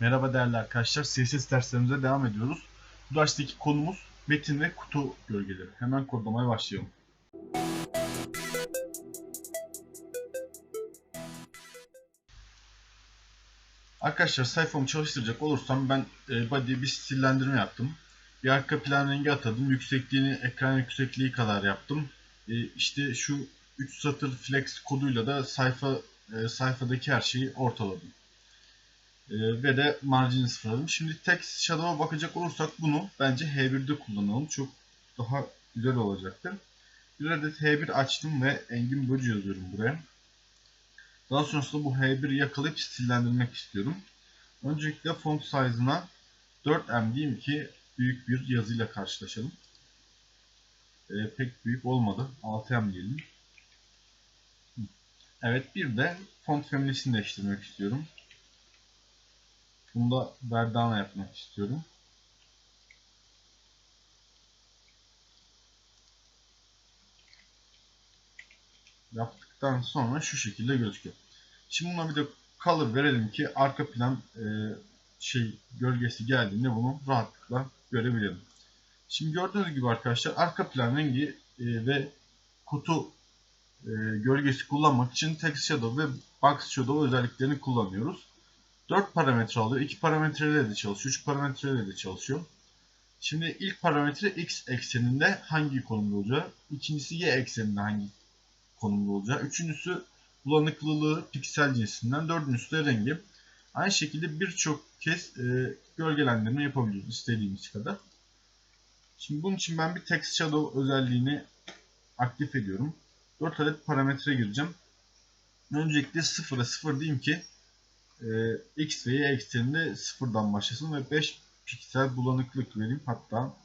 Merhaba değerli arkadaşlar. CSS derslerimize devam ediyoruz. Bu dersteki konumuz metin ve kutu gölgeleri. Hemen kodlamaya başlayalım. Arkadaşlar sayfamı çalıştıracak olursam ben e, body'ye bir stillendirme yaptım. Bir arka plan rengi atadım. Yüksekliğini ekran yüksekliği kadar yaptım. E, işte şu 3 satır flex koduyla da sayfa e, sayfadaki her şeyi ortaladım. E, ve de marjini sıfırladım. Şimdi text shadow'a bakacak olursak bunu bence H1'de kullanalım. Çok daha güzel olacaktır. Bir adet H1 açtım ve Engin Böcü yazıyorum buraya. Daha sonrasında bu H1'i yakalayıp stillendirmek istiyorum. Öncelikle font size'ına 4M diyeyim ki büyük bir yazıyla karşılaşalım. E, pek büyük olmadı. 6M diyelim. Evet bir de font family'sini değiştirmek istiyorum. Bunu da Verdana yapmak istiyorum. Yaptıktan sonra şu şekilde gözüküyor. Şimdi buna bir de color verelim ki arka plan e, şey gölgesi geldiğinde bunu rahatlıkla görebilelim. Şimdi gördüğünüz gibi arkadaşlar arka plan rengi e, ve kutu e, gölgesi kullanmak için text shadow ve box shadow özelliklerini kullanıyoruz. 4 parametre alıyor. 2 parametreyle de çalışıyor. 3 parametreyle de çalışıyor. Şimdi ilk parametre x ekseninde hangi konumda olacağı, ikincisi y ekseninde hangi konumda olacağı, üçüncüsü bulanıklılığı piksel cinsinden, dördüncüsü de rengi. Aynı şekilde birçok kez e, gölgelendirme yapabiliyoruz istediğimiz kadar. Şimdi bunun için ben bir text shadow özelliğini aktif ediyorum. 4 adet parametre gireceğim. Öncelikle 0'a 0 diyeyim ki e, x ve y ekseninde sıfırdan başlasın ve 5 piksel bulanıklık vereyim. Hatta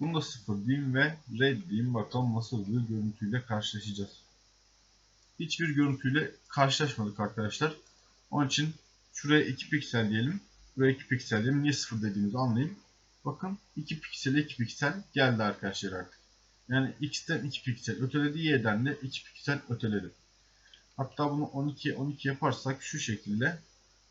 bunu da 0 diyeyim ve red diyeyim. Bakalım nasıl bir görüntüyle karşılaşacağız. Hiçbir görüntüyle karşılaşmadık arkadaşlar. Onun için şuraya 2 piksel diyelim. Buraya 2 piksel diyelim. Niye 0 dediğimizi anlayayım. Bakın 2 piksel 2 piksel geldi arkadaşlar artık. Yani x'ten 2 piksel öteledi y'den de 2 piksel öteledi. Hatta bunu 12 12 yaparsak şu şekilde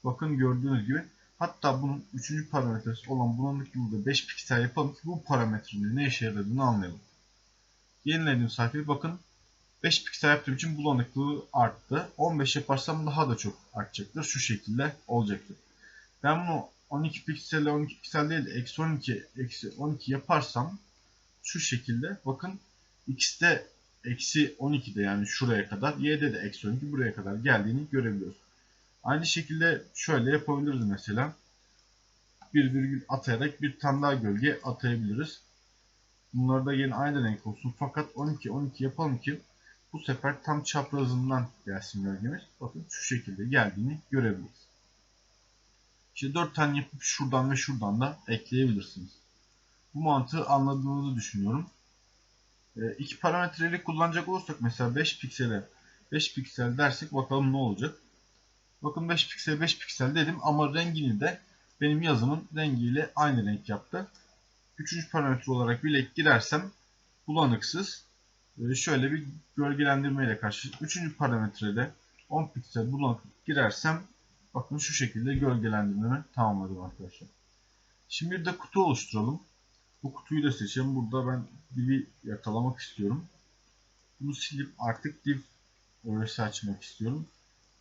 bakın gördüğünüz gibi hatta bunun 3. parametresi olan bulanıklığı da 5 piksel yapalım ki bu parametrenin ne işe yaradığını anlayalım. Yenilediğim sayfayı bakın 5 piksel yaptığım için bulanıklığı arttı. 15 yaparsam daha da çok artacaktır. Şu şekilde olacaktır. Ben bunu 12 pikselle 12 piksel değil de eksi 12 eksi 12 yaparsam şu şekilde bakın x'te eksi 12'de yani şuraya kadar y'de de eksi 12 buraya kadar geldiğini görebiliyoruz. Aynı şekilde şöyle yapabiliriz mesela. Bir virgül atayarak bir tane daha gölge atayabiliriz. Bunlar da yine aynı renk olsun. Fakat 12 12 yapalım ki bu sefer tam çaprazından gelsin gölgemiz. Bakın şu şekilde geldiğini görebiliriz. İşte 4 tane yapıp şuradan ve şuradan da ekleyebilirsiniz. Bu mantığı anladığınızı düşünüyorum. E, iki parametreleri kullanacak olursak mesela 5 piksele 5 piksel dersek bakalım ne olacak. Bakın 5 piksel 5 piksel dedim ama rengini de benim yazımın rengiyle aynı renk yaptı. Üçüncü parametre olarak bile girersem bulanıksız şöyle bir gölgelendirme ile karşı. Üçüncü parametrede 10 piksel bulanıklık girersem bakın şu şekilde gölgelendirmemi tamamladım arkadaşlar. Şimdi bir de kutu oluşturalım. Bu kutuyu da seçelim. Burada ben div'i yakalamak istiyorum. Bunu silip artık div öğresi açmak istiyorum.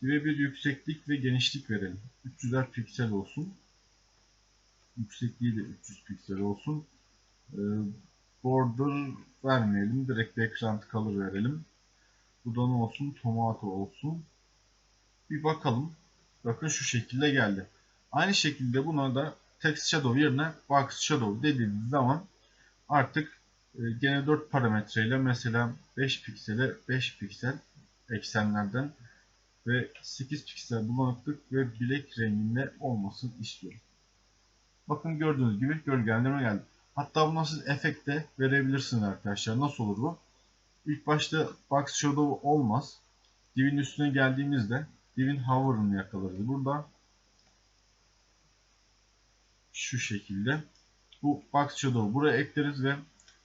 Div'e bir yükseklik ve genişlik verelim. 300'er piksel olsun. Yüksekliği de 300 piksel olsun. Border vermeyelim. Direkt background color verelim. Bu da ne olsun? Tomato olsun. Bir bakalım. Bakın şu şekilde geldi. Aynı şekilde buna da text shadow yerine box shadow dediğimiz zaman artık e, gene 4 parametreyle mesela 5 piksele 5 piksel eksenlerden ve 8 piksel bulanıklık ve bilek renginde olmasını istiyorum. Bakın gördüğünüz gibi gölgelendirme geldi. Hatta bunu siz efekte verebilirsiniz arkadaşlar. Nasıl olur bu? İlk başta box shadow olmaz. Divin üstüne geldiğimizde divin hover'ını yakalarız. Burada şu şekilde bu box shadow buraya ekleriz ve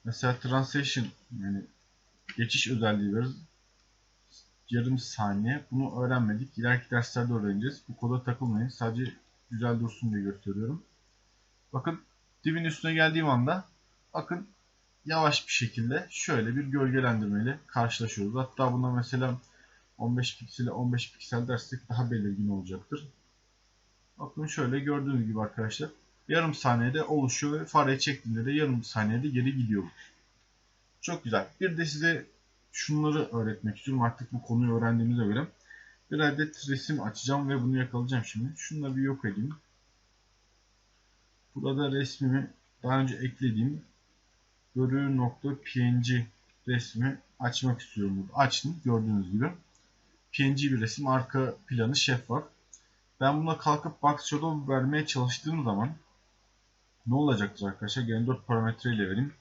mesela transition yani geçiş özelliği veririz. Yarım saniye. Bunu öğrenmedik. İleriki derslerde öğreneceğiz. Bu koda takılmayın. Sadece güzel dursun diye gösteriyorum. Bakın dibin üstüne geldiğim anda bakın yavaş bir şekilde şöyle bir gölgelendirmeyle karşılaşıyoruz. Hatta buna mesela 15 piksele 15 piksel dersek daha belirgin olacaktır. Bakın şöyle gördüğünüz gibi arkadaşlar yarım saniyede oluşuyor ve fareyi çektiğinde de yarım saniyede geri gidiyor. Çok güzel. Bir de size şunları öğretmek istiyorum artık bu konuyu öğrendiğimize göre. Bir adet resim açacağım ve bunu yakalayacağım şimdi. Şunu da bir yok edeyim. Burada resmimi daha önce eklediğim görü.png resmi açmak istiyorum. Açtım gördüğünüz gibi. PNG bir resim. Arka planı şeffaf. Ben buna kalkıp box shadow vermeye çalıştığım zaman ne olacaktır arkadaşlar? Gene 4 parametre ile vereyim.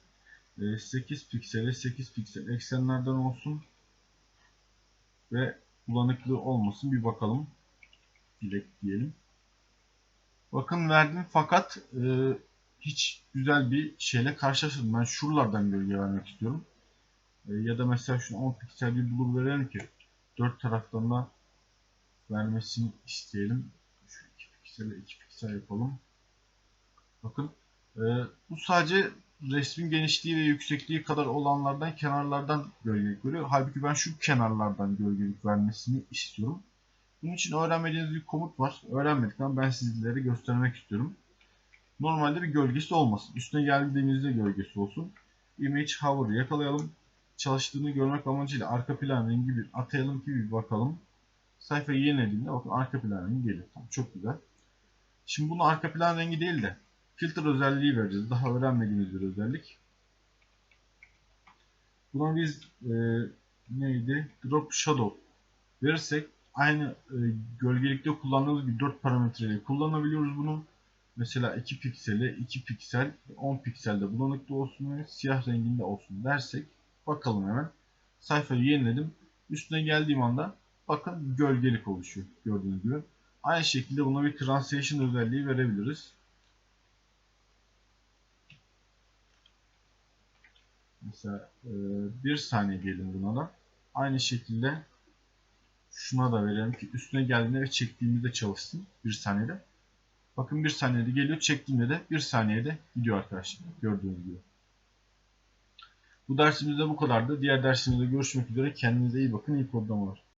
8 piksele 8 piksel eksenlerden olsun. Ve bulanıklığı olmasın. Bir bakalım. Dilek diyelim. Bakın verdim fakat e, hiç güzel bir şeyle karşılaşmadım. Ben şuralardan gölge vermek istiyorum. E, ya da mesela şunu 10 piksel bir blur verelim ki dört taraftan da vermesini isteyelim. Şu 2 piksele 2 piksel yapalım. Bakın e, bu sadece resmin genişliği ve yüksekliği kadar olanlardan kenarlardan gölgelik veriyor. Halbuki ben şu kenarlardan gölgelik vermesini istiyorum. Bunun için öğrenmediğiniz bir komut var. Öğrenmedik ama ben sizlere göstermek istiyorum. Normalde bir gölgesi olmasın. Üstüne geldiğimizde gölgesi olsun. Image hover'ı yakalayalım. Çalıştığını görmek amacıyla arka plan rengi bir atayalım ki bir bakalım. Sayfayı yenilediğinde bakın arka plan rengi geliyor. Tamam, çok güzel. Şimdi bunu arka plan rengi değil de filter özelliği vereceğiz. Daha öğrenmediğimiz bir özellik. Buna biz e, neydi? Drop Shadow verirsek aynı e, gölgelikte kullandığımız bir 4 parametreyle kullanabiliyoruz bunu. Mesela 2 pikseli 2 piksel 10 pikselde bulanıklı olsun ve siyah renginde olsun dersek bakalım hemen. Sayfayı yeniledim. Üstüne geldiğim anda bakın gölgelik oluşuyor gördüğünüz gibi. Aynı şekilde buna bir translation özelliği verebiliriz. Mesela e, bir saniye diyelim buna da. Aynı şekilde şuna da verelim ki üstüne geldiğinde ve çektiğimizde çalışsın bir saniyede. Bakın bir saniyede geliyor çektiğimde de bir saniyede gidiyor arkadaşlar gördüğünüz gibi. Bu dersimizde bu kadardı. Diğer dersimizde görüşmek üzere. Kendinize iyi bakın. İyi programlar.